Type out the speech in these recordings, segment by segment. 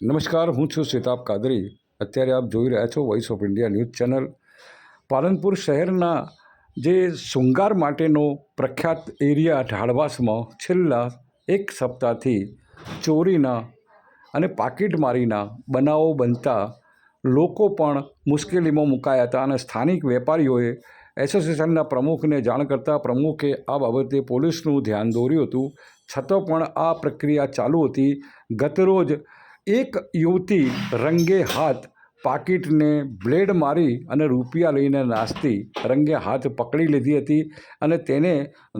નમસ્કાર, હું છું સિતાબ કાદરી. અત્યારે આપ જોઈ રહ્યા છો voice of India news channel. Palanpur શહેરના જે શૃંગાર માટેનો પ્રખ્યાત એરિયા ઢાળવાસમાં છેલ્લા એક સપ્તાહથી ચોરીના અને પાકીટમારીના બનાવો બનતા લોકો પણ મુશ્કેલીમાં મુકાયા હતા અને સ્થાનિક વેપારીઓએ એસોસિએશનના પ્રમુખને જાણ કરતાં પ્રમુખે આ બાબતે પોલીસનું ધ્યાન દોર્યું હતું. છતાં પણ આ પ્રક્રિયા ચાલુ હતી. ગતરોજ એક યુવતી રંગે હાથ પાકીટને બ્લેડ મારી અને રૂપિયા લઈને નાસ્તી, રંગે હાથ પકડી લીધી હતી અને તેને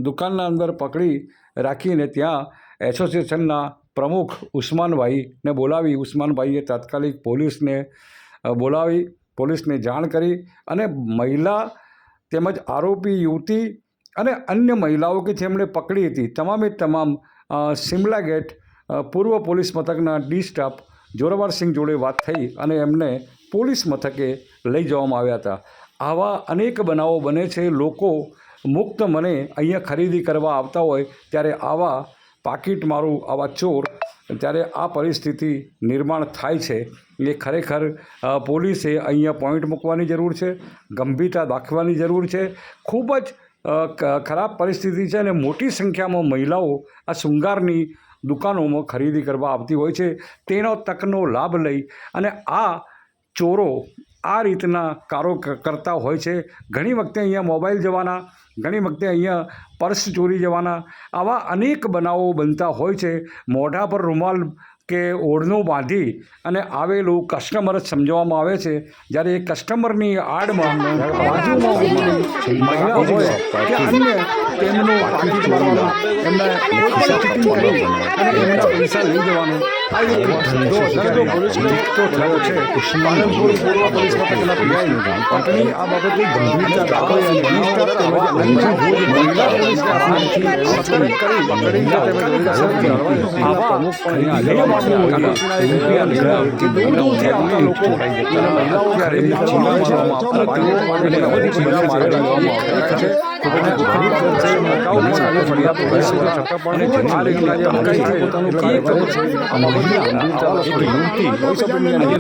દુકાનના અંદર પકડી રાખીને ત્યાં એસોસિએશનના પ્રમુખ ઉસ્માનભાઈને બોલાવી. ઉસ્માનભાઈએ તાત્કાલિક પોલીસને બોલાવી, પોલીસને જાણ કરી અને મહિલા તેમજ આરોપી યુવતી અને અન્ય મહિલાઓ કે જેમણે પકડી હતી, તમામે તમામ સિમલા ગેટ પૂર્વ પોલીસ મથકના ડી સ્ટાફ જોરાવરસિંહ જોડે વાત થઈ અને એમને પોલીસ મથકે લઈ જવામાં આવ્યા હતા. આવા અનેક બનાવો બને છે. લોકો મુક્ત મને અહીંયા ખરીદી કરવા આવતા હોય ત્યારે આવા પાકીટ મારું, આવા ચોર ત્યારે આ પરિસ્થિતિ નિર્માણ થાય છે. એ ખરેખર પોલીસે અહીંયા પોઈન્ટ મૂકવાની જરૂર છે, ગંભીરતા દાખવવાની જરૂર છે. ખૂબ જ ખરાબ પરિસ્થિતિ છે અને મોટી સંખ્યામાં મહિલાઓ આ શૃંગારની દુકાનોમાં ખરીદી કરવા આવતી હોય છે. તેનો તકનો લાભ લઈ અને આ ચોરો આ રીતના કારો કરતા હોય છે. ઘણી વખતે અહીંયા મોબાઈલ જવાના, ઘણી વખતે અહીંયા પર્સ ચોરી જવાના, આવા અનેક બનાવો બનતા હોય છે. મોઢા પર રૂમાલ કે ઓઢણું બાંધી અને આવેલું કસ્ટમર જ સમજવામાં આવે છે. જ્યારે એ કસ્ટમરની આડમાં બાજુમાં ઊભેલી મહિલા હોય કે અન્ય તેમનું પાકીટ એમને ચીટિંગ કરી અને એમના પૈસા લઈ જવાનું. આ એક ધંધો ધંધો વિકતો થયો છે પાલનપુર પૂર્વ પોલીસ મથકના પીઆઈ પાટણી આ બાબતે ગંભીરતા દાખવે અને મહિલાઓ છે રીતના જે મુકાઈ છે પોતાનું કાર્ય કરે છે